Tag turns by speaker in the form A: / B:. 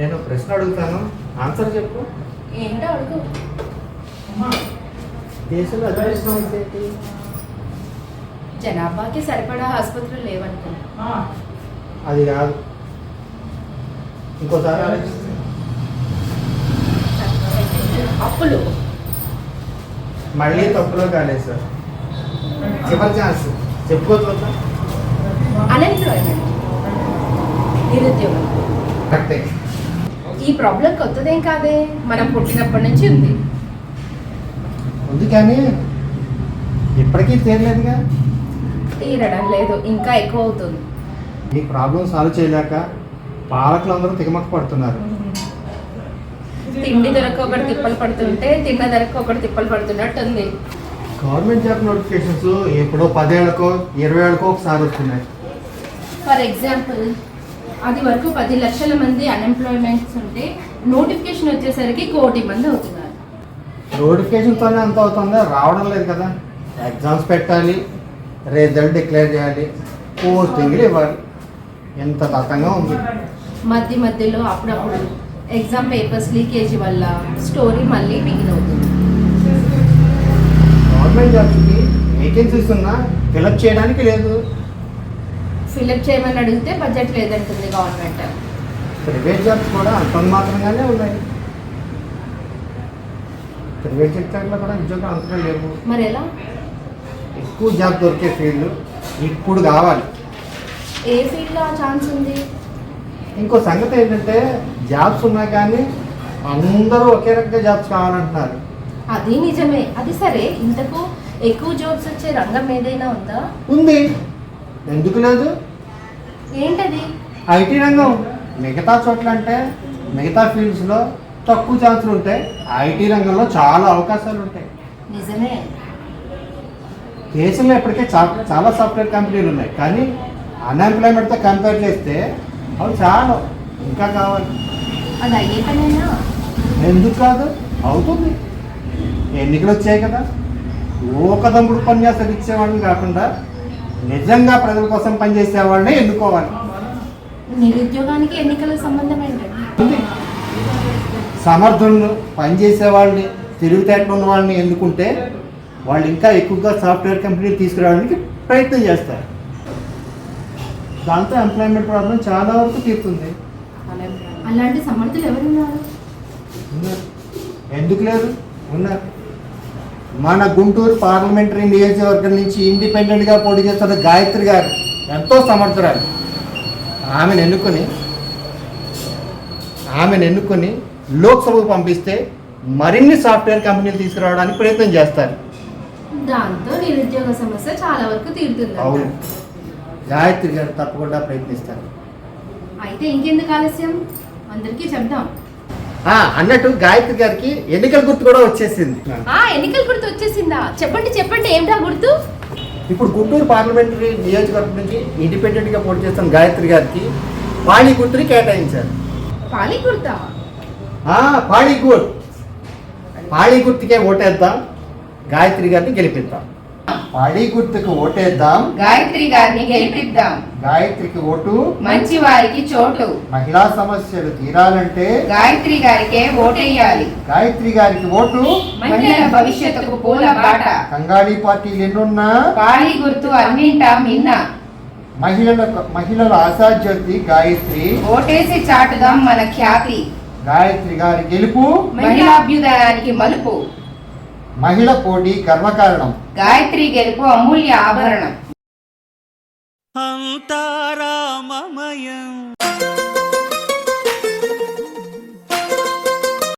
A: నేను ప్రశ్న అడుగుతాను. ఆన్సర్ చెప్పు.
B: ఏంటో అడుగు.
A: దేశంలో అదృష్టం అయితే?
B: జనాభాకి సరిపడా ఆసుపత్రులు లేవనుకున్నా
A: అది కాదు. ఇంకోసారి ఆలోచిస్తే.
B: అప్పులు.
A: మళ్ళీ తప్పులో కాలేదు సార్. చివరి ఛాన్స్? చెప్పుకోవద్దా
B: అన్ఎంప్లాయ్మెంట్ నిరుద్యోగం.
A: కరెక్టే.
B: ఈ ప్రాబ్లం కొత్తదేం కాదే? మనం పుట్టినప్పటి నుంచి ఉంది.
A: ఉంది కానీ ఇప్పటికీ తేలలేదుగా
B: తీరడం లేదు ఇంకా ఎక్కువ అవుతుంది.
A: ఈ ప్రాబ్లం సాల్వ్ చేయలేక పాలకులందరూ తికమక పడుతున్నారు.
B: తిండి దొరక ఒకటి తిప్పలు పడుతుంటే తిన్న దొరక ఒకటి తిప్పలు పడుతున్నట్టు ఉంది
A: గవర్నమెంట్ జాబ్ నోటిఫికేషన్స్ ఎప్పుడో పదేళ్ళకో ఇరవై ఏళ్ళకో ఒకసారి వస్తున్నాయి.
B: ఫర్ ఎగ్జాంపుల్ అది వరకు పది లక్షల మంది అన్ఎంప్లాయ్మెంట్స్ ఉంటే నోటిఫికేషన్ వచ్చేసరికి కోటి మంది అవుతున్నారు.
A: నోటిఫికేషన్తోనే అంత అవుతుందా. రావడం లేదు కదా. ఎగ్జామ్స్ పెట్టాలి రిజల్ట్ డిక్లేర్ చేయాలి పోస్టింగ్లు ఇవ్వాలి. ఎంత తతంగా ఉంది.
B: మధ్య మధ్యలో అప్పుడప్పుడు ఎగ్జామ్ పేపర్స్ లీకేజీ వల్ల స్టోరీ మళ్ళీ బిగిన్ అవుతుంది
A: గవర్నమెంట్ జాబ్స్కి వేకెన్సీస్ ఉన్నా ఫిలప్ చేయడానికి లేదు.
B: ఫిలప్ చేయమని అడిగితే బడ్జెట్ లేదంటుంది గవర్నమెంట్.
A: ప్రైవేట్ జాబ్స్ కూడా అంత మాత్రంగానే ఉన్నాయి. ప్రైవేట్ సెక్టర్లో కూడా ఉద్యోగాలు అంతగా లేవు.
B: మరి ఎలా?
A: ఎక్కువ జాబ్ దొరికే ఫీల్డ్ ఇప్పుడు కావాలి.
B: ఏ ఫీల్డ్లో ఆ ఛాన్స్ ఉంది?
A: ఇంకో సంగతి ఏంటంటే జాబ్స్ ఉన్నా కానీ అందరూ ఒకే రకంగా జాబ్స్ కావాలంటున్నారు.
B: అది నిజమే. అది సరే. ఇంతకు ఎక్కువ జాబ్స్ వచ్చే రంగం ఏదైనా ఉందా?
A: ఉంది. ఎందుకు లేదు?
B: ఏంటది?
A: ఐటీ రంగం మిగతా చోట్ల అంటే మిగతా ఫీల్డ్స్లో తక్కువ ఛాన్సులు ఉంటాయి. ఐటీ రంగంలో చాలా అవకాశాలు ఉంటాయి.
B: నిజమే.
A: దేశంలో ఇప్పటికే చాలా సాఫ్ట్వేర్ కంపెనీలు ఉన్నాయి. కానీ అన్ఎంప్లాయ్మెంట్తో కంపేర్ చేస్తే అవి చాలా. ఇంకా కావాలి.
B: అది అయ్యే పనేనా?
A: ఎందుకు కాదు? అవుతుంది. ఎన్నికలు వచ్చాయి కదా ఊకదంపుడు ఉపన్యాసాలు ఇచ్చేవాళ్ళని కాకుండా నిజంగా ప్రజల కోసం పనిచేసే వాళ్ళని ఎన్నుకోవాలి.
B: నిరుద్యోగానికి ఎన్నికల సంబంధం ఏంటండి.
A: సమర్థులను పనిచేసే వాళ్ళని తెలివితేటలు ఉన్న వాళ్ళని ఎన్నుకుంటే వాళ్ళు ఇంకా ఎక్కువగా సాఫ్ట్వేర్ కంపెనీలు తీసుకురావడానికి ప్రయత్నం చేస్తారు. దాంతో ఎంప్లాయ్మెంట్ ప్రాబ్లం చాలా వరకు తీరుతుంది.
B: అలాంటి సమర్థులు ఎవరున్నారు?
A: ఉన్నారు. ఎందుకు లేదు ఉన్నారు. మన గుంటూరు పార్లమెంటరీ నియోజకవర్గం నుంచి ఇండిపెండెంట్గా పోటీ చేస్తున్న గాయత్రి గారు ఎంతో సమర్థురాలు. ఆమెను ఎన్నుకొని ఆమెను ఎన్నుకొని లోక్సభకు పంపిస్తే మరిన్ని సాఫ్ట్వేర్ కంపెనీలు తీసుకురావడానికి ప్రయత్నం చేస్తారు.
B: దాంతో నిరుద్యోగ సమస్య చాలా వరకు తీరుతుంది
A: అవును. గాయత్రి గారు తప్పకుండా ప్రయత్నిస్తారు.
B: అయితే ఇంకెందుకు ఆలస్యం? అందరికీ చెప్దాం.
A: అన్నట్టు గాయత్రి గారికి ఎన్నికల గుర్తు కూడా వచ్చేసింది.
B: ఆ ఎన్నికల గుర్తు వచ్చేసిందా? చెప్పండి చెప్పండి ఏమిటా గుర్తు?
A: ఇప్పుడు గుంటూరు పార్లమెంటరీ నియోజకవర్గం నుంచి ఇండిపెండెంట్గా పోటీ చేస్తున్న గాయత్రి గారికి పాళీ గుర్తుని కేటాయించారు.
B: పాలి గుర్తా?
A: ఆ, పాళీ గుర్తు. పాళీ గుర్తుకే ఓటేద్దాం. గాయత్రి గారిని గెలిపిద్దాం. పాళీ గుర్తుకు ఓటేద్దాం.
C: గాయత్రి గారిని గెలిపిద్దాం.
A: గాయత్రికి ఓటు.
C: మంచి వారికి చోటు.
A: మహిళా సమస్యలు తీరాలంటే
C: గాయత్రి గారికే ఓటేయాలి.
A: గాయత్రి గారికి ఓటు.
C: మహిళల భవిష్యత్తుకు పూల బాట.
A: కంగాళీ పార్టీలు ఎన్నున్నా.
C: పాళీ గుర్తు అన్నింటా మిన్న.
A: మహిళల మహిళల ఆశాజ్యోతి గాయత్రి.
C: ఓటేసి చాటుదాం మన ఖ్యాతి.
A: గాయత్రి గారి గెలుపు.
C: మహిళాభ్యుదయానికి మలుపు.
A: మహిళ పోటీ గర్వకారణం
C: గాయత్రి గెలుపు అమూల్య ఆభరణం
D: అంతారామమయం